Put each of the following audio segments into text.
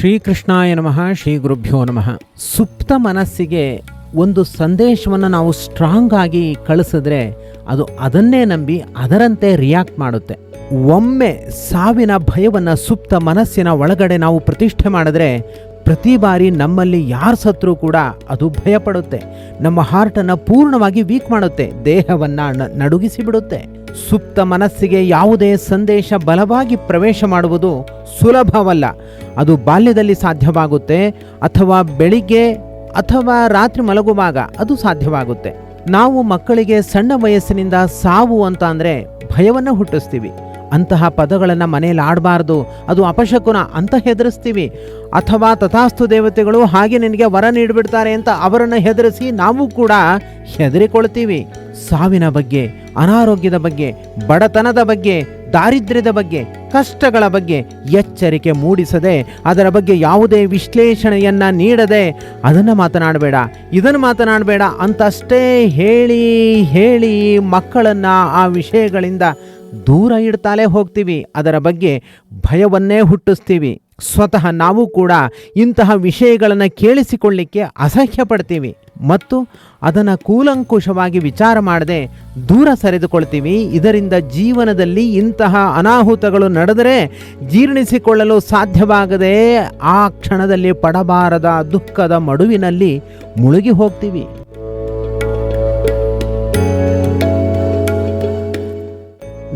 ಶ್ರೀಕೃಷ್ಣಾಯ ನಮಃ ಶ್ರೀ ಗುರುಭ್ಯೋ ನಮಃ. ಸುಪ್ತ ಮನಸ್ಸಿಗೆ ಒಂದು ಸಂದೇಶವನ್ನು ನಾವು ಸ್ಟ್ರಾಂಗ್ ಆಗಿ ಕಳಿಸಿದ್ರೆ ಅದು ಅದನ್ನೇ ನಂಬಿ ಅದರಂತೆ ರಿಯಾಕ್ಟ್ ಮಾಡುತ್ತೆ. ಒಮ್ಮೆ ಸಾವಿನ ಭಯವನ್ನು ಸುಪ್ತ ಮನಸ್ಸಿನ ಒಳಗಡೆ ನಾವು ಪ್ರತಿಷ್ಠೆ ಮಾಡಿದ್ರೆ ಪ್ರತಿ ಬಾರಿ ನಮ್ಮಲ್ಲಿ ಯಾರು ಸತ್ರೂ ಕೂಡ ಅದು ಭಯಪಡುತ್ತೆ. ನಮ್ಮ ಹಾರ್ಟನ್ನು ಪೂರ್ಣವಾಗಿ ವೀಕ್ ಮಾಡುತ್ತೆ. ದೇಹವನ್ನು ನಡುಗಿಸಿ ಬಿಡುತ್ತೆ. ಸುಪ್ತ ಮನಸ್ಸಿಗೆ ಯಾವುದೇ ಸಂದೇಶ ಬಲವಾಗಿ ಪ್ರವೇಶ ಮಾಡುವುದು ಸುಲಭವಲ್ಲ. ಅದು ಬಾಲ್ಯದಲ್ಲಿ ಸಾಧ್ಯವಾಗುತ್ತೆ ಅಥವಾ ಬೆಳಿಗ್ಗೆ ಅಥವಾ ರಾತ್ರಿ ಮಲಗುವಾಗ ಅದು ಸಾಧ್ಯವಾಗುತ್ತೆ. ನಾವು ಮಕ್ಕಳಿಗೆ ಸಣ್ಣ ವಯಸ್ಸಿನಿಂದ ಸಾವು ಅಂತ ಅಂದರೆ ಭಯವನ್ನು ಹುಟ್ಟಿಸ್ತೀವಿ. ಅಂತಹ ಪದಗಳನ್ನು ಮನೆಯಲ್ಲಿ ಆಡಬಾರ್ದು. ಅದು ಅಪಶಕುನ ಅಂತ ಹೆದರಿಸ್ತೀವಿ. ಅಥವಾ ತಥಾಸ್ತು ದೇವತೆಗಳು ಹಾಗೆ ನಿನಗೆ ವರ ನೀಡಿಬಿಡ್ತಾರೆ ಅಂತ ಅವರನ್ನು ಹೆದರಿಸಿ ನಾವು ಕೂಡ ಹೆದರಿಕೊಳ್ತೀವಿ. ಸಾವಿನ ಬಗ್ಗೆ, ಅನಾರೋಗ್ಯದ ಬಗ್ಗೆ, ಬಡತನದ ಬಗ್ಗೆ, ದಾರಿದ್ರ್ಯದ ಬಗ್ಗೆ, ಕಷ್ಟಗಳ ಬಗ್ಗೆ ಎಚ್ಚರಿಕೆ ಮೂಡಿಸದೆ, ಅದರ ಬಗ್ಗೆ ಯಾವುದೇ ವಿಶ್ಲೇಷಣೆಯನ್ನು ನೀಡದೆ ಅದನ್ನು ಮಾತನಾಡಬೇಡ, ಇದನ್ನು ಮಾತನಾಡಬೇಡ ಅಂತಷ್ಟೇ ಹೇಳಿ ಹೇಳಿ ಮಕ್ಕಳನ್ನು ಆ ವಿಷಯಗಳಿಂದ ದೂರ ಇಡ್ತಾಲೇ ಹೋಗ್ತೀವಿ. ಅದರ ಬಗ್ಗೆ ಭಯವನ್ನೇ ಹುಟ್ಟಿಸ್ತೀವಿ. ಸ್ವತಃ ನಾವು ಕೂಡ ಇಂತಹ ವಿಷಯಗಳನ್ನು ಕೇಳಿಸಿಕೊಳ್ಳಿಕ್ಕೆ ಅಸಹ್ಯ ಪಡ್ತೀವಿ ಮತ್ತು ಅದನ್ನು ಕೂಲಂಕುಷವಾಗಿ ವಿಚಾರ ಮಾಡದೆ ದೂರ ಸರಿದುಕೊಳ್ತೀವಿ. ಇದರಿಂದ ಜೀವನದಲ್ಲಿ ಇಂತಹ ಅನಾಹುತಗಳು ನಡೆದರೆ ಜೀರ್ಣಿಸಿಕೊಳ್ಳಲು ಸಾಧ್ಯವಾಗದೆ ಆ ಕ್ಷಣದಲ್ಲಿ ಪಡಬಾರದ ದುಃಖದ ಮಡುವಿನಲ್ಲಿ ಮುಳುಗಿ ಹೋಗ್ತೀವಿ.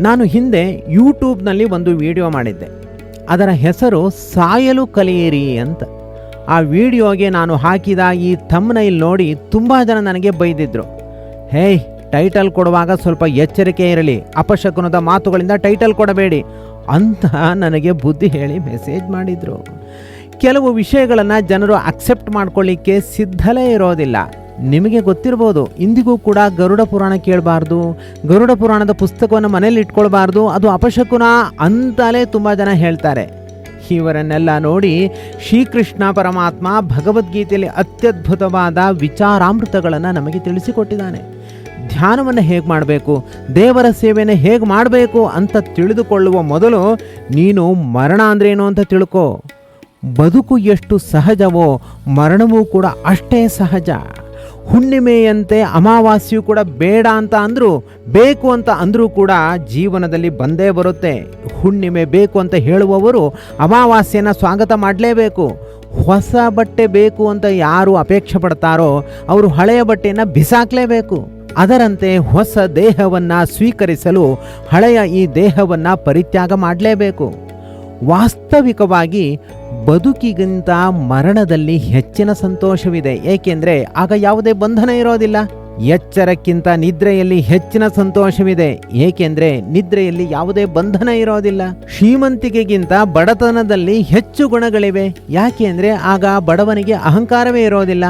ನಾನು ಹಿಂದೆ ಯೂಟ್ಯೂಬ್ನಲ್ಲಿ ಒಂದು ವಿಡಿಯೋ ಮಾಡಿದ್ದೆ. ಅದರ ಹೆಸರು ಸಾಯಲು ಕಲಿಯಿರಿ ಅಂತ. ಆ ವಿಡಿಯೋಗೆ ನಾನು ಹಾಕಿದ ಈ ತಮ್ಮನೈಲ್ ನೋಡಿ ತುಂಬ ಜನ ನನಗೆ ಬೈದಿದ್ರು. ಹೇಯ್ ಟೈಟಲ್ ಕೊಡುವಾಗ ಸ್ವಲ್ಪ ಎಚ್ಚರಿಕೆ ಇರಲಿ, ಅಪಶಕುನದ ಮಾತುಗಳಿಂದ ಟೈಟಲ್ ಕೊಡಬೇಡಿ ಅಂತ ನನಗೆ ಬುದ್ಧಿ ಹೇಳಿ ಮೆಸೇಜ್ ಮಾಡಿದರು. ಕೆಲವು ವಿಷಯಗಳನ್ನು ಜನರು ಅಕ್ಸೆಪ್ಟ್ ಮಾಡ್ಕೊಳ್ಳಿಕ್ಕೆ ಸಿದ್ಧಲೇ ಇರೋದಿಲ್ಲ. ನಿಮಗೆ ಗೊತ್ತಿರ್ಬೋದು ಇಂದಿಗೂ ಕೂಡ ಗರುಡ ಪುರಾಣ ಕೇಳಬಾರ್ದು, ಗರುಡ ಪುರಾಣದ ಪುಸ್ತಕವನ್ನು ಮನೇಲಿ ಇಟ್ಕೊಳ್ಬಾರ್ದು, ಅದು ಅಪಶಕುನ ಅಂತಲೇ ತುಂಬ ಜನ ಹೇಳ್ತಾರೆ. ಇವರನ್ನೆಲ್ಲ ನೋಡಿ ಶ್ರೀಕೃಷ್ಣ ಪರಮಾತ್ಮ ಭಗವದ್ಗೀತೆಯಲ್ಲಿ ಅತ್ಯದ್ಭುತವಾದ ವಿಚಾರಾಮೃತಗಳನ್ನು ನಮಗೆ ತಿಳಿಸಿಕೊಟ್ಟಿದ್ದಾನೆ. ಧ್ಯಾನವನ್ನು ಹೇಗೆ ಮಾಡಬೇಕು, ದೇವರ ಸೇವೆಯನ್ನು ಹೇಗೆ ಮಾಡಬೇಕು ಅಂತ ತಿಳಿದುಕೊಳ್ಳುವ ಮೊದಲು ನೀನು ಮರಣ ಅಂದ್ರೇನು ಅಂತ ತಿಳ್ಕೊ. ಬದುಕು ಎಷ್ಟು ಸಹಜವೋ ಮರಣವೂ ಕೂಡ ಅಷ್ಟೇ ಸಹಜ. ಹುಣ್ಣಿಮೆಯಂತೆ ಅಮಾವಾಸ್ಯೂ ಕೂಡ ಬೇಡ ಅಂತ ಅಂದರೂ, ಬೇಕು ಅಂತ ಅಂದರೂ ಕೂಡ ಜೀವನದಲ್ಲಿ ಬಂದೇ ಬರುತ್ತೆ. ಹುಣ್ಣಿಮೆ ಬೇಕು ಅಂತ ಹೇಳುವವರು ಅಮಾವಾಸ್ಯೆನ ಸ್ವಾಗತ ಮಾಡಲೇಬೇಕು. ಹೊಸ ಬಟ್ಟೆ ಬೇಕು ಅಂತ ಯಾರು ಅಪೇಕ್ಷೆ ಪಡ್ತಾರೋ, ಅವರು ಹಳೆಯ ಬಟ್ಟೆಯನ್ನು ಬಿಸಾಕಲೇಬೇಕು. ಅದರಂತೆ ಹೊಸ ದೇಹವನ್ನು ಸ್ವೀಕರಿಸಲು ಹಳೆಯ ಈ ದೇಹವನ್ನು ಪರಿತ್ಯಾಗ ಮಾಡಲೇಬೇಕು. ವಾಸ್ತವಿಕವಾಗಿ ಬದುಕಿಗಿಂತ ಮರಣದಲ್ಲಿ ಹೆಚ್ಚಿನ ಸಂತೋಷವಿದೆ. ಏಕೆಂದರೆ ಆಗ ಯಾವುದೇ ಬಂಧನ ಇರೋದಿಲ್ಲ. ಎಚ್ಚರಕ್ಕಿಂತ ನಿದ್ರೆಯಲ್ಲಿ ಹೆಚ್ಚಿನ ಸಂತೋಷವಿದೆ. ಏಕೆಂದರೆ ನಿದ್ರೆಯಲ್ಲಿ ಯಾವುದೇ ಬಂಧನ ಇರೋದಿಲ್ಲ. ಶ್ರೀಮಂತಿಕೆಗಿಂತ ಬಡತನದಲ್ಲಿ ಹೆಚ್ಚು ಗುಣಗಳಿವೆ. ಯಾಕೆಂದ್ರೆ ಆಗ ಬಡವನಿಗೆ ಅಹಂಕಾರವೇ ಇರೋದಿಲ್ಲ.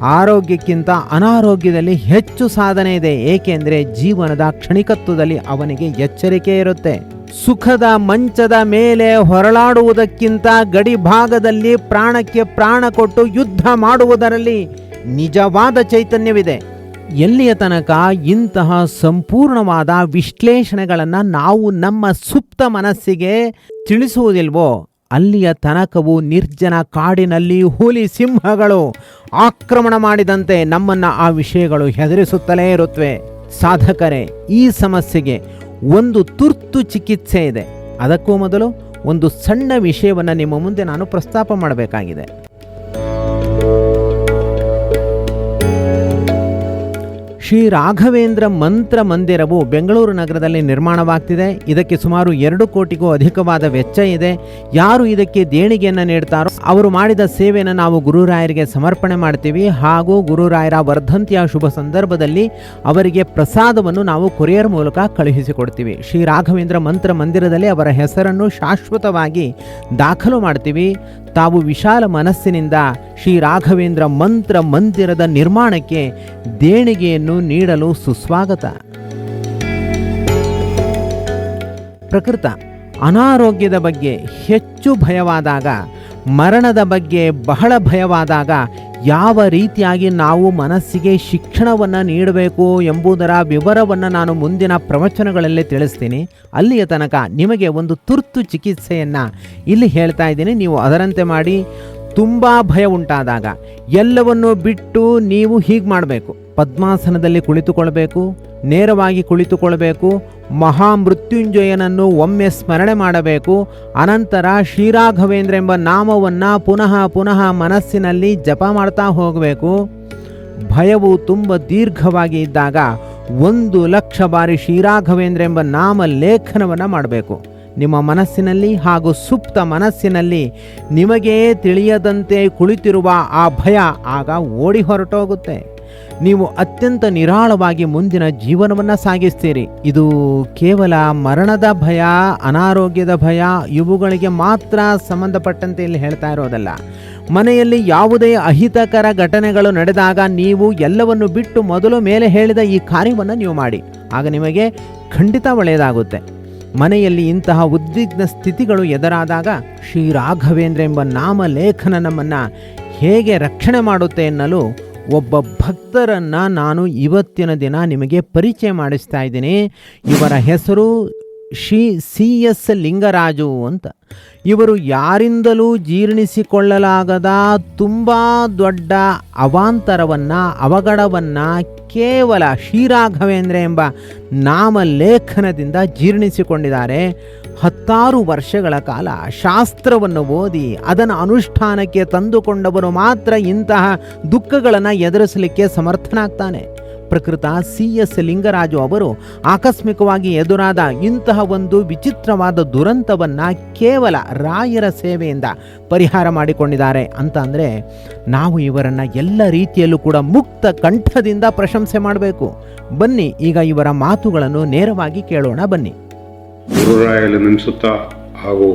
ಆರೋಗ್ಯಕ್ಕಿಂತ ಅನಾರೋಗ್ಯದಲ್ಲಿ ಹೆಚ್ಚು ಸಾಧನೆ ಇದೆ. ಏಕೆಂದರೆ ಜೀವನದ ಕ್ಷಣಿಕತ್ವದಲ್ಲಿ ಅವನಿಗೆ ಎಚ್ಚರಿಕೆ ಇರುತ್ತೆ. ಸುಖದ ಮಂಚದ ಮೇಲೆ ಹೊರಳಾಡುವುದಕ್ಕಿಂತ ಗಡಿ ಭಾಗದಲ್ಲಿ ಪ್ರಾಣಕ್ಕೆ ಪ್ರಾಣ ಕೊಟ್ಟು ಯುದ್ಧ ಮಾಡುವುದರಲ್ಲಿ ನಿಜವಾದ ಚೈತನ್ಯವಿದೆ. ಎಲ್ಲಿಯ ತನಕ ಇಂತಹ ಸಂಪೂರ್ಣವಾದ ವಿಶ್ಲೇಷಣೆಗಳನ್ನು ನಾವು ನಮ್ಮ ಸುಪ್ತ ಮನಸ್ಸಿಗೆ ತಿಳಿಸುವುದಿಲ್ವೋ, ಅಲ್ಲಿಯ ತನಕವು ನಿರ್ಜನ ಕಾಡಿನಲ್ಲಿ ಹುಲಿ ಸಿಂಹಗಳು ಆಕ್ರಮಣ ಮಾಡಿದಂತೆ ನಮ್ಮನ್ನು ಆ ವಿಷಯಗಳು ಹೆದರಿಸುತ್ತಲೇ ಇರುತ್ತವೆ ಸಾಧಕರೇ, ಈ ಸಮಸ್ಯೆಗೆ ಒಂದು ತುರ್ತು ಚಿಕಿತ್ಸೆ ಇದೆ. ಅದಕ್ಕೂ ಮೊದಲು ಒಂದು ಸಣ್ಣ ವಿಷಯವನ್ನು ನಿಮ್ಮ ಮುಂದೆ ನಾನು ಪ್ರಸ್ತಾಪ ಮಾಡಬೇಕಾಗಿದೆ. ಶ್ರೀ ರಾಘವೇಂದ್ರ ಮಂತ್ರ ಮಂದಿರವು ಬೆಂಗಳೂರು ನಗರದಲ್ಲಿ ನಿರ್ಮಾಣವಾಗ್ತಿದೆ. ಇದಕ್ಕೆ ಸುಮಾರು ಎರಡು ಕೋಟಿಗೂ ಅಧಿಕವಾದ ವೆಚ್ಚ ಇದೆ. ಯಾರು ಇದಕ್ಕೆ ದೇಣಿಗೆಯನ್ನು ನೀಡ್ತಾರೋ ಅವರು ಮಾಡಿದ ಸೇವೆಯನ್ನು ನಾವು ಗುರುರಾಯರಿಗೆ ಸಮರ್ಪಣೆ ಮಾಡ್ತೀವಿ. ಹಾಗೂ ಗುರುರಾಯರ ವರ್ಧಂತಿಯ ಶುಭ ಸಂದರ್ಭದಲ್ಲಿ ಅವರಿಗೆ ಪ್ರಸಾದವನ್ನು ನಾವು ಕೊರಿಯರ್ ಮೂಲಕ ಕಳುಹಿಸಿಕೊಡ್ತೀವಿ. ಶ್ರೀ ರಾಘವೇಂದ್ರ ಮಂತ್ರ ಮಂದಿರದಲ್ಲಿ ಅವರ ಹೆಸರನ್ನು ಶಾಶ್ವತವಾಗಿ ದಾಖಲು ಮಾಡ್ತೀವಿ. ತಾವು ವಿಶಾಲ ಮನಸ್ಸಿನಿಂದ ಶ್ರೀ ರಾಘವೇಂದ್ರ ಮಂತ್ರ ಮಂದಿರದ ನಿರ್ಮಾಣಕ್ಕೆ ದೇಣಿಗೆಯನ್ನು ನೀಡಲು ಸುಸ್ವಾಗತ. ಪ್ರಕೃತ, ಅನಾರೋಗ್ಯದ ಬಗ್ಗೆ ಹೆಚ್ಚು ಭಯವಾದಾಗ, ಮರಣದ ಬಗ್ಗೆ ಬಹಳ ಭಯವಾದಾಗ ಯಾವ ರೀತಿಯಾಗಿ ನಾವು ಮನಸ್ಸಿಗೆ ಶಿಕ್ಷಣವನ್ನು ನೀಡಬೇಕು ಎಂಬುದರ ವಿವರವನ್ನು ನಾನು ಮುಂದಿನ ಪ್ರವಚನಗಳಲ್ಲಿ ತಿಳಿಸ್ತೀನಿ. ಅಲ್ಲಿಯ ತನಕ ನಿಮಗೆ ಒಂದು ತುರ್ತು ಚಿಕಿತ್ಸೆಯನ್ನು ಇಲ್ಲಿ ಹೇಳ್ತಾ ಇದ್ದೀನಿ. ನೀವು ಅದರಂತೆ ಮಾಡಿ. ತುಂಬ ಭಯ ಉಂಟಾದಾಗ ಎಲ್ಲವನ್ನು ಬಿಟ್ಟು ನೀವು ಹೀಗೆ ಮಾಡಬೇಕು. ಪದ್ಮಾಸನದಲ್ಲಿ ಕುಳಿತುಕೊಳ್ಬೇಕು, ನೇರವಾಗಿ ಕುಳಿತುಕೊಳ್ಬೇಕು ಮಹಾಮೃತ್ಯುಂಜಯನನ್ನು ಒಮ್ಮೆ ಸ್ಮರಣೆ ಮಾಡಬೇಕು. ಅನಂತರ ಶ್ರೀರಾಘವೇಂದ್ರ ಎಂಬ ನಾಮವನ್ನು ಪುನಃ ಪುನಃ ಮನಸ್ಸಿನಲ್ಲಿ ಜಪ ಮಾಡ್ತಾ ಹೋಗಬೇಕು. ಭಯವು ತುಂಬ ದೀರ್ಘವಾಗಿ ಇದ್ದಾಗ ಒಂದು ಲಕ್ಷ ಬಾರಿ ಶ್ರೀರಾಘವೇಂದ್ರ ಎಂಬ ನಾಮ ಲೇಖನವನ್ನು ಮಾಡಬೇಕು. ನಿಮ್ಮ ಮನಸ್ಸಿನಲ್ಲಿ ಹಾಗೂ ಸುಪ್ತ ಮನಸ್ಸಿನಲ್ಲಿ ನಿಮಗೇ ತಿಳಿಯದಂತೆ ಕುಳಿತಿರುವ ಆ ಭಯ ಆಗ ಓಡಿ ಹೊರಟೋಗುತ್ತೆ. ನೀವು ಅತ್ಯಂತ ನಿರಾಳವಾಗಿ ಮುಂದಿನ ಜೀವನವನ್ನು ಸಾಗಿಸ್ತೀರಿ. ಇದು ಕೇವಲ ಮರಣದ ಭಯ, ಅನಾರೋಗ್ಯದ ಭಯ, ಇವುಗಳಿಗೆ ಮಾತ್ರ ಸಂಬಂಧಪಟ್ಟಂತೆ ಇಲ್ಲಿ ಹೇಳ್ತಾ ಇರೋದಲ್ಲ. ಮನೆಯಲ್ಲಿ ಯಾವುದೇ ಅಹಿತಕರ ಘಟನೆಗಳು ನಡೆದಾಗ ನೀವು ಎಲ್ಲವನ್ನು ಬಿಟ್ಟು ಮೊದಲು ಮೇಲೆ ಹೇಳಿದ ಈ ಕಾರ್ಯವನ್ನು ನೀವು ಮಾಡಿ. ಆಗ ನಿಮಗೆ ಖಂಡಿತ ಒಳ್ಳೆಯದಾಗುತ್ತೆ. ಮನೆಯಲ್ಲಿ ಇಂತಹ ಉದ್ವಿಗ್ನ ಸ್ಥಿತಿಗಳು ಎದುರಾದಾಗ ಶ್ರೀ ರಾಘವೇಂದ್ರ ಎಂಬ ನಾಮಲೇಖನ ನಮ್ಮನ್ನು ಹೇಗೆ ರಕ್ಷಣೆ ಮಾಡುತ್ತೆ ಎನ್ನಲು ಒಬ್ಬ ಭಕ್ತರನ್ನು ನಾನು ಇವತ್ತಿನ ದಿನ ನಿಮಗೆ ಪರಿಚಯ ಮಾಡಿಸ್ತಾ ಇದ್ದೀನಿ. ಇವರ ಹೆಸರು ಶ್ರೀ ಸಿ ಎಸ್ ಲಿಂಗರಾಜು ಅಂತ. ಇವರು ಯಾರಿಂದಲೂ ಜೀರ್ಣಿಸಿಕೊಳ್ಳಲಾಗದ ತುಂಬ ದೊಡ್ಡ ಅವಾಂತರವನ್ನು, ಅವಘಡವನ್ನು ಕೇವಲ ಶ್ರೀರಾಘವೇಂದ್ರ ಎಂಬ ನಾಮಲೇಖನದಿಂದ ಜೀರ್ಣಿಸಿಕೊಂಡಿದ್ದಾರೆ. ಹತ್ತಾರು ವರ್ಷಗಳ ಕಾಲ ಶಾಸ್ತ್ರವನ್ನು ಓದಿ ಅದನ್ನು ಅನುಷ್ಠಾನಕ್ಕೆ ತಂದುಕೊಂಡವರು ಮಾತ್ರ ಇಂತಹ ದುಃಖಗಳನ್ನು ಎದುರಿಸಲಿಕ್ಕೆ ಸಮರ್ಥನಾಗ್ತಾನೆ. ಪ್ರಕೃತ ಸಿ ಎಸ್ ಲಿಂಗರಾಜು ಅವರು ಆಕಸ್ಮಿಕವಾಗಿ ಎದುರಾದ ಇಂತಹ ಒಂದು ವಿಚಿತ್ರವಾದ ದುರಂತವನ್ನು ಕೇವಲ ರಾಯರ ಸೇವೆಯಿಂದ ಪರಿಹಾರ ಮಾಡಿಕೊಂಡಿದ್ದಾರೆ ಅಂತ ಅಂದರೆ ನಾವು ಇವರನ್ನು ಎಲ್ಲ ರೀತಿಯಲ್ಲೂ ಕೂಡ ಮುಕ್ತ ಕಂಠದಿಂದ ಪ್ರಶಂಸೆ ಮಾಡಬೇಕು. ಬನ್ನಿ, ಈಗ ಇವರ ಮಾತುಗಳನ್ನು ನೇರವಾಗಿ ಕೇಳೋಣ, ಬನ್ನಿ. ಗುರುರಾಯಲು ನೆನೆಸುತ್ತಾ ಹಾಗೂ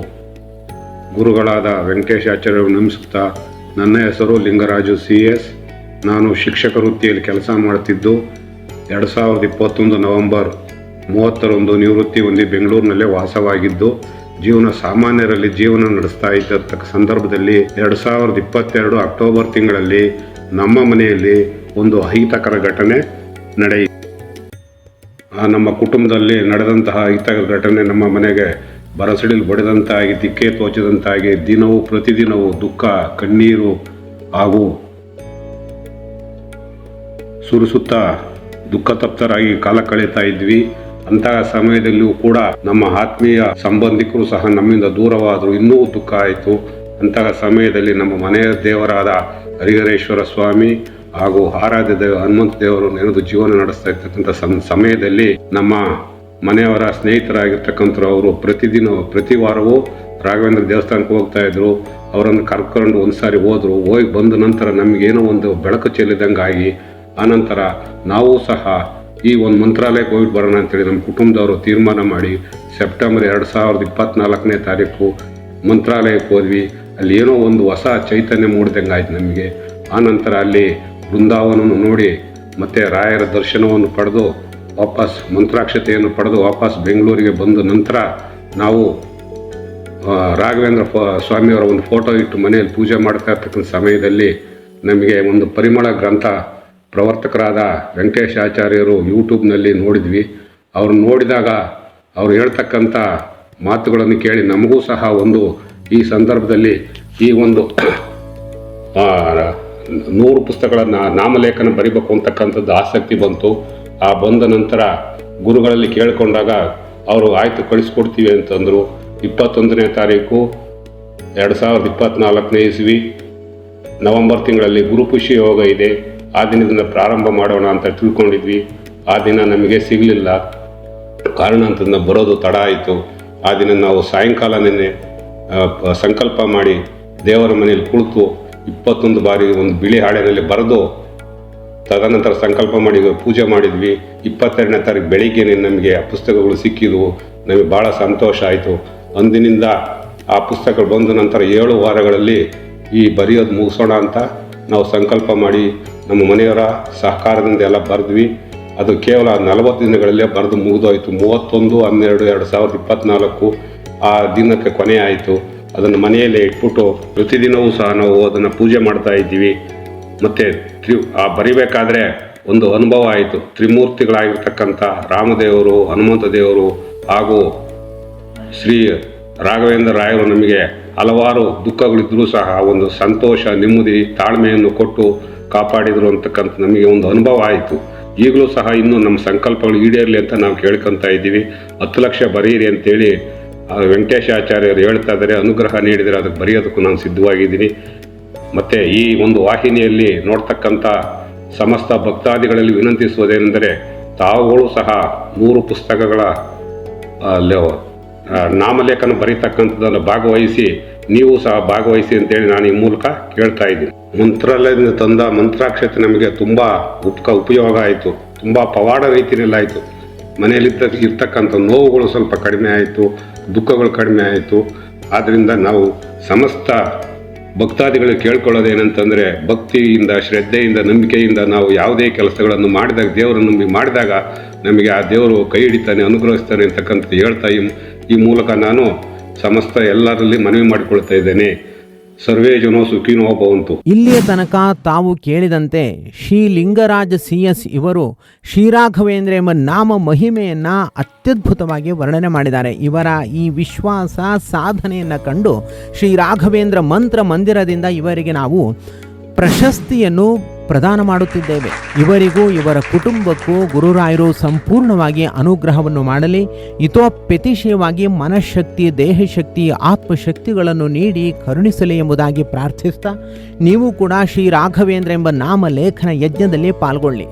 ಗುರುಗಳಾದ ವೆಂಕಟೇಶಾಚಾರ್ಯರು ನೆನೆಸುತ್ತಾ ನನ್ನ ಹೆಸರು ಲಿಂಗರಾಜು ಸಿ ಎಸ್. ನಾನು ಶಿಕ್ಷಕ ವೃತ್ತಿಯಲ್ಲಿ ಕೆಲಸ ಮಾಡುತ್ತಿದ್ದು, ಎರಡು ಸಾವಿರದ ಇಪ್ಪತ್ತೊಂದು ನವೆಂಬರ್ ಮೂವತ್ತರಂದು ನಿವೃತ್ತಿ ಹೊಂದಿ ಬೆಂಗಳೂರಿನಲ್ಲೇ ವಾಸವಾಗಿದ್ದು, ಜೀವನ ಸಾಮಾನ್ಯರಲ್ಲಿ ಜೀವನ ನಡೆಸ್ತಾ ಇದ್ದ ಸಂದರ್ಭದಲ್ಲಿ ಎರಡು ಸಾವಿರದ ಇಪ್ಪತ್ತೆರಡು ಅಕ್ಟೋಬರ್ ತಿಂಗಳಲ್ಲಿ ನಮ್ಮ ಮನೆಯಲ್ಲಿ ಒಂದು ಅಹಿತಕರ ಘಟನೆ ನಡೆಯಿತು. ನಮ್ಮ ಕುಟುಂಬದಲ್ಲಿ ನಡೆದಂತಹ ಅಹಿತಕರ ಘಟನೆ ನಮ್ಮ ಮನೆಗೆ ಬರಸಿಡಿಲು ಬಡಿದಂತಾಗಿ, ದಿಕ್ಕೇ ತೋಚದಂತಾಗಿ ದಿನವೂ ಪ್ರತಿದಿನವೂ ದುಃಖ, ಕಣ್ಣೀರು ಹಾಗೂ ಸುರಿಸುತ್ತಾ ದುಃಖ ತಪ್ತರಾಗಿ ಕಾಲ ಕಳೀತಾ ಇದ್ವಿ. ಅಂತಹ ಸಮಯದಲ್ಲಿಯೂ ಕೂಡ ನಮ್ಮ ಆತ್ಮೀಯ ಸಂಬಂಧಿಕರು ಸಹ ನಮ್ಮಿಂದ ದೂರವಾದರು. ಇನ್ನೂ ದುಃಖ ಆಯಿತು. ಅಂತಹ ಸಮಯದಲ್ಲಿ ನಮ್ಮ ಮನೆಯ ದೇವರಾದ ಹರಿಹರೇಶ್ವರ ಸ್ವಾಮಿ ಹಾಗೂ ಆರಾಧ್ಯ ದೇವ ಹನುಮಂತ ದೇವರು ನೆನೆದು ಜೀವನ ನಡೆಸ್ತಾ ಇರ್ತಕ್ಕಂಥ ಸಮ, ಸಮಯದಲ್ಲಿ ನಮ್ಮ ಮನೆಯವರ ಸ್ನೇಹಿತರಾಗಿರ್ತಕ್ಕಂಥವ್ರು ಪ್ರತಿದಿನ, ಪ್ರತಿ ವಾರವೂ ರಾಘವೇಂದ್ರ ದೇವಸ್ಥಾನಕ್ಕೆ ಹೋಗ್ತಾ ಇದ್ರು. ಅವರನ್ನು ಕರ್ಕೊಂಡು ಒಂದು ಸಾರಿ ಹೋದರು. ಹೋಗಿ ಬಂದ ನಂತರ ನಮಗೇನೋ ಒಂದು ಬೆಳಕು ಚೆಲ್ಲಿದಂಗಾಗಿ ಆನಂತರ ನಾವು ಸಹ ಈ ಒಂದು ಮಂತ್ರಾಲಯ ಕೋವಿಡ್ ಬರೋಣ ಅಂತೇಳಿ ನಮ್ಮ ಕುಟುಂಬದವರು ತೀರ್ಮಾನ ಮಾಡಿ ಸೆಪ್ಟೆಂಬರ್ ಎರಡು ಸಾವಿರದ ಇಪ್ಪತ್ನಾಲ್ಕನೇ ತಾರೀಕು ಮಂತ್ರಾಲಯಕ್ಕೆ ಹೋದ್ವಿ. ಅಲ್ಲಿ ಏನೋ ಒಂದು ಹೊಸ ಚೈತನ್ಯ ಮೂಡ್ದಂಗೆ ಆಯ್ತು ನಮಗೆ. ಆನಂತರ ಅಲ್ಲಿ ಬೃಂದಾವನವನ್ನು ನೋಡಿ ಮತ್ತು ರಾಯರ ದರ್ಶನವನ್ನು ಪಡೆದು ವಾಪಸ್ ಮಂತ್ರಾಕ್ಷತೆಯನ್ನು ಪಡೆದು ವಾಪಸ್ ಬೆಂಗಳೂರಿಗೆ ಬಂದ ನಂತರ ನಾವು ರಾಘವೇಂದ್ರ ಫೋ, ಸ್ವಾಮಿಯವರ ಒಂದು ಫೋಟೋ ಇಟ್ಟು ಮನೆಯಲ್ಲಿ ಪೂಜೆ ಮಾಡ್ತಾ ಇರ್ತಕ್ಕಂಥ ಸಮಯದಲ್ಲಿ ನಮಗೆ ಒಂದು ಪರಿಮಳ ಗ್ರಂಥ ಪ್ರವರ್ತಕರಾದ ವೆಂಕಟೇಶ್ ಆಚಾರ್ಯರು ಯೂಟ್ಯೂಬ್ನಲ್ಲಿ ನೋಡಿದ್ವಿ. ಅವ್ರು ನೋಡಿದಾಗ ಅವ್ರು ಹೇಳ್ತಕ್ಕಂಥ ಮಾತುಗಳನ್ನು ಕೇಳಿ ನಮಗೂ ಸಹ ಒಂದು ಈ ಸಂದರ್ಭದಲ್ಲಿ ಈ ಒಂದು ನೂರು ಪುಸ್ತಕಗಳನ್ನು ನಾಮಲೇಖನ ಬರಿಬೇಕು ಅಂತಕ್ಕಂಥದ್ದು ಆಸಕ್ತಿ ಬಂತು. ಆ ಬಂದ ನಂತರ ಗುರುಗಳಲ್ಲಿ ಕೇಳಿಕೊಂಡಾಗ ಅವರು ಆಯಿತು ಕಳಿಸ್ಕೊಡ್ತೀವಿ ಅಂತಂದರು. ಇಪ್ಪತ್ತೊಂದನೇ ತಾರೀಕು ಎರಡು ಸಾವಿರದ ಇಪ್ಪತ್ತ್ನಾಲ್ಕನೇ ಇಸ್ವಿ ನವಂಬರ್ ತಿಂಗಳಲ್ಲಿ ಗುರುಪುಷಿ ಯೋಗ ಇದೆ. ಆ ದಿನದಿಂದ ಪ್ರಾರಂಭ ಮಾಡೋಣ ಅಂತ ತಿಳ್ಕೊಂಡಿದ್ವಿ. ಆ ದಿನ ನಮಗೆ ಸಿಗಲಿಲ್ಲ. ಕಾರಣ ಅಂತಂದ್ರೆ ಬರೋದು ತಡ ಆಯಿತು. ಆ ದಿನ ನಾವು ಸಾಯಂಕಾಲ ನಿನ್ನೆ ಸಂಕಲ್ಪ ಮಾಡಿ ದೇವರ ಮನೆಯಲ್ಲಿ ಕುಳಿತು ಇಪ್ಪತ್ತೊಂದು ಬಾರಿ ಒಂದು ಬಿಳಿ ಹಾಳೆನಲ್ಲಿ ಬರೆದು ತದನಂತರ ಸಂಕಲ್ಪ ಮಾಡಿ ಪೂಜೆ ಮಾಡಿದ್ವಿ. ಇಪ್ಪತ್ತೆರಡನೇ ತಾರೀಕು ಬೆಳಿಗ್ಗೆನೇ ನಮಗೆ ಆ ಪುಸ್ತಕಗಳು ಸಿಕ್ಕಿದವು. ನಮಗೆ ಭಾಳ ಸಂತೋಷ ಆಯಿತು. ಅಂದಿನಿಂದ ಆ ಪುಸ್ತಕಗಳು ಬಂದ ನಂತರ ಏಳು ವಾರಗಳಲ್ಲಿ ಈ ಬರೆಯೋದು ಮುಗಿಸೋಣ ಅಂತ ನಾವು ಸಂಕಲ್ಪ ಮಾಡಿ ನಮ್ಮ ಮನೆಯವರ ಸಹಕಾರದಿಂದ ಎಲ್ಲ ಬರೆದ್ವಿ. ಅದು ಕೇವಲ ನಲವತ್ತು ದಿನಗಳಲ್ಲೇ ಬರೆದು ಮುಗಿದೋಯ್ತು. ಮೂವತ್ತೊಂದು, ಹನ್ನೆರಡು, ಎರಡು ಸಾವಿರದ ಇಪ್ಪತ್ತ್ನಾಲ್ಕು ಆ ದಿನಕ್ಕೆ ಕೊನೆ ಆಯಿತು. ಅದನ್ನು ಮನೆಯಲ್ಲೇ ಇಟ್ಬಿಟ್ಟು ಪ್ರತಿದಿನವೂ ಸಹ ನಾವು ಅದನ್ನು ಪೂಜೆ ಮಾಡ್ತಾ ಇದ್ದೀವಿ. ಮತ್ತು ತ್ರಿ, ಆ ಬರಿಬೇಕಾದ್ರೆ ಒಂದು ಅನುಭವ ಆಯಿತು. ತ್ರಿಮೂರ್ತಿಗಳಾಗಿರ್ತಕ್ಕಂಥ ರಾಮದೇವರು, ಹನುಮಂತ ದೇವರು ಹಾಗೂ ಶ್ರೀ ರಾಘವೇಂದ್ರ ರಾಯರು ನಮಗೆ ಹಲವಾರು ದುಃಖಗಳಿದ್ದರೂ ಸಹ ಒಂದು ಸಂತೋಷ, ನೆಮ್ಮದಿ, ತಾಳ್ಮೆಯನ್ನು ಕೊಟ್ಟು ಕಾಪಾಡಿದರು ಅಂತಕ್ಕಂಥ ನಮಗೆ ಒಂದು ಅನುಭವ ಆಯಿತು. ಈಗಲೂ ಸಹ ಇನ್ನೂ ನಮ್ಮ ಸಂಕಲ್ಪಗಳು ಈಡೇರಲಿ ಅಂತ ನಾವು ಕೇಳ್ಕೊತಾ ಇದ್ದೀವಿ. ಹತ್ತು ಲಕ್ಷ ಬರೀರಿ ಅಂತೇಳಿ ವೆಂಕಟೇಶ ವೆಂಕಟೇಶಾಚಾರ್ಯರು ಹೇಳ್ತಾ ಇದ್ದಾರೆ. ಅನುಗ್ರಹ ನೀಡಿದರೆ ಅದಕ್ಕೆ ಬರೆಯೋದಕ್ಕೂ ನಾನು ಸಿದ್ಧವಾಗಿದ್ದೀನಿ. ಮತ್ತು ಈ ಒಂದು ವಾಹಿನಿಯಲ್ಲಿ ನೋಡ್ತಕ್ಕಂಥ ಸಮಸ್ತ ಭಕ್ತಾದಿಗಳಲ್ಲಿ ವಿನಂತಿಸುವುದೇನೆಂದರೆ, ತಾವುಗಳು ಸಹ ಮೂರು ಪುಸ್ತಕಗಳ ನಾಮಲೇಖನ ಬರೀತಕ್ಕಂಥದ್ದನ್ನು ಭಾಗವಹಿಸಿ, ನೀವು ಸಹ ಭಾಗವಹಿಸಿ ಅಂತೇಳಿ ನಾನು ಈ ಮೂಲಕ ಕೇಳ್ತಾ ಇದ್ದೀನಿ. ಮಂತ್ರಾಲಯದಿಂದ ತಂದ ಮಂತ್ರಾಕ್ಷತೆ ನಮಗೆ ತುಂಬ ಉಪಕ ಉಪಯೋಗ ಆಯಿತು. ತುಂಬ ಪವಾಡ ರೀತಿಯಲ್ಲಿ ಆಯಿತು. ಮನೆಯಲ್ಲಿದ್ದ ಇರ್ತಕ್ಕಂಥ ನೋವುಗಳು ಸ್ವಲ್ಪ ಕಡಿಮೆ ಆಯಿತು, ದುಃಖಗಳು ಕಡಿಮೆ ಆಯಿತು. ಆದ್ದರಿಂದ ನಾವು ಸಮಸ್ತ ಭಕ್ತಾದಿಗಳು ಕೇಳ್ಕೊಳ್ಳೋದೇನಂತಂದರೆ, ಭಕ್ತಿಯಿಂದ, ಶ್ರದ್ಧೆಯಿಂದ, ನಂಬಿಕೆಯಿಂದ ನಾವು ಯಾವುದೇ ಕೆಲಸಗಳನ್ನು ಮಾಡಿದಾಗ, ದೇವರನ್ನು ನಂಬಿ ಮಾಡಿದಾಗ ನಮಗೆ ಆ ದೇವರು ಕೈ ಹಿಡಿತಾನೆ, ಅನುಗ್ರಹಿಸ್ತಾನೆ ಅಂತಕ್ಕಂಥದ್ದು ಹೇಳ್ತಾ ಈ ಈ ಮೂಲಕ ನಾನು ಸಮಸ್ತ ಎಲ್ಲರಲ್ಲಿ ಮನವಿ ಮಾಡಿಕೊಳ್ತಾ ಇದ್ದೇನೆ. ಸರ್ವೇ ಜನೋ ಸುಖಿನೋ ಭವಂತು. ಇಲ್ಲಿಯ ತನಕ ತಾವು ಕೇಳಿದಂತೆ ಶ್ರೀ ಲಿಂಗರಾಜ ಸಿ ಎಸ್ ಇವರು ಶ್ರೀರಾಘವೇಂದ್ರ ಎಂಬ ನಾಮ ಮಹಿಮೆಯನ್ನು ಅತ್ಯದ್ಭುತವಾಗಿ ವರ್ಣನೆ ಮಾಡಿದ್ದಾರೆ. ಇವರ ಈ ವಿಶ್ವಾಸ ಸಾಧನೆಯನ್ನು ಕಂಡು ಶ್ರೀ ರಾಘವೇಂದ್ರ ಮಂತ್ರ ಮಂದಿರದಿಂದ ಇವರಿಗೆ ನಾವು ಪ್ರಶಸ್ತಿಯನ್ನು ಪ್ರದಾನ ಮಾಡುತ್ತಿದ್ದೇವೆ. ಇವರಿಗೂ, ಇವರ ಕುಟುಂಬಕ್ಕೂ ಗುರುರಾಯರು ಸಂಪೂರ್ಣವಾಗಿ ಅನುಗ್ರಹವನ್ನು ಮಾಡಲಿ. ಇತೋಪ್ಯತಿಶಯವಾಗಿ ಮನಃಶಕ್ತಿ, ದೇಹಶಕ್ತಿ, ಆತ್ಮಶಕ್ತಿಗಳನ್ನು ನೀಡಿ ಕರುಣಿಸಲಿ ಎಂಬುದಾಗಿ ಪ್ರಾರ್ಥಿಸ್ತಾ, ನೀವು ಕೂಡ ಶ್ರೀ ರಾಘವೇಂದ್ರ ಎಂಬ ನಾಮ ಲೇಖನ ಯಜ್ಞದಲ್ಲಿ ಪಾಲ್ಗೊಳ್ಳಿ.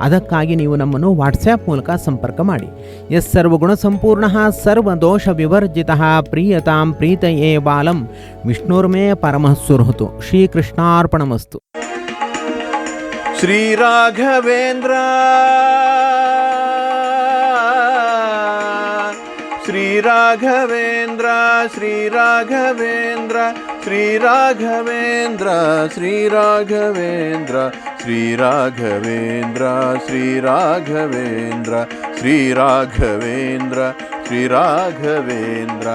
ಅದಕ್ಕಾಗಿ ನೀವು ನಮ್ಮನ್ನು ವಾಟ್ಸ್ಯಾಪ್ ಮೂಲಕ ಸಂಪರ್ಕ ಮಾಡಿ. ಎಸ್ ಸರ್ವಗುಣ ಸಂಪೂರ್ಣ ಸರ್ವದೋಷ ವಿವರ್ಜಿತ, ಪ್ರಿಯತಾಂ ಪ್ರೀತಯೇ ಬಾಲಂ. ವಿಷ್ಣುರ್ಮೇ ಪರಮಃ ಶ್ರೀ ಶ್ರೀಕೃಷ್ಣಾರ್ಪಣಮಸ್ತು. ಶ್ರೀರಾಘವೇಂದ್ರ ಶ್ರೀರಾಘವೇಂದ್ರ ಶ್ರೀರಾಘವೇಂದ್ರ ಶ್ರೀರಾಘವೇಂದ್ರ ಶ್ರೀರಾಘವೇಂದ್ರ ಶ್ರೀರಾಘವೇಂದ್ರ ಶ್ರೀರಾಘವೇಂದ್ರ ಶ್ರೀರಾಘವೇಂದ್ರ ಶ್ರೀರಾಘವೇಂದ್ರ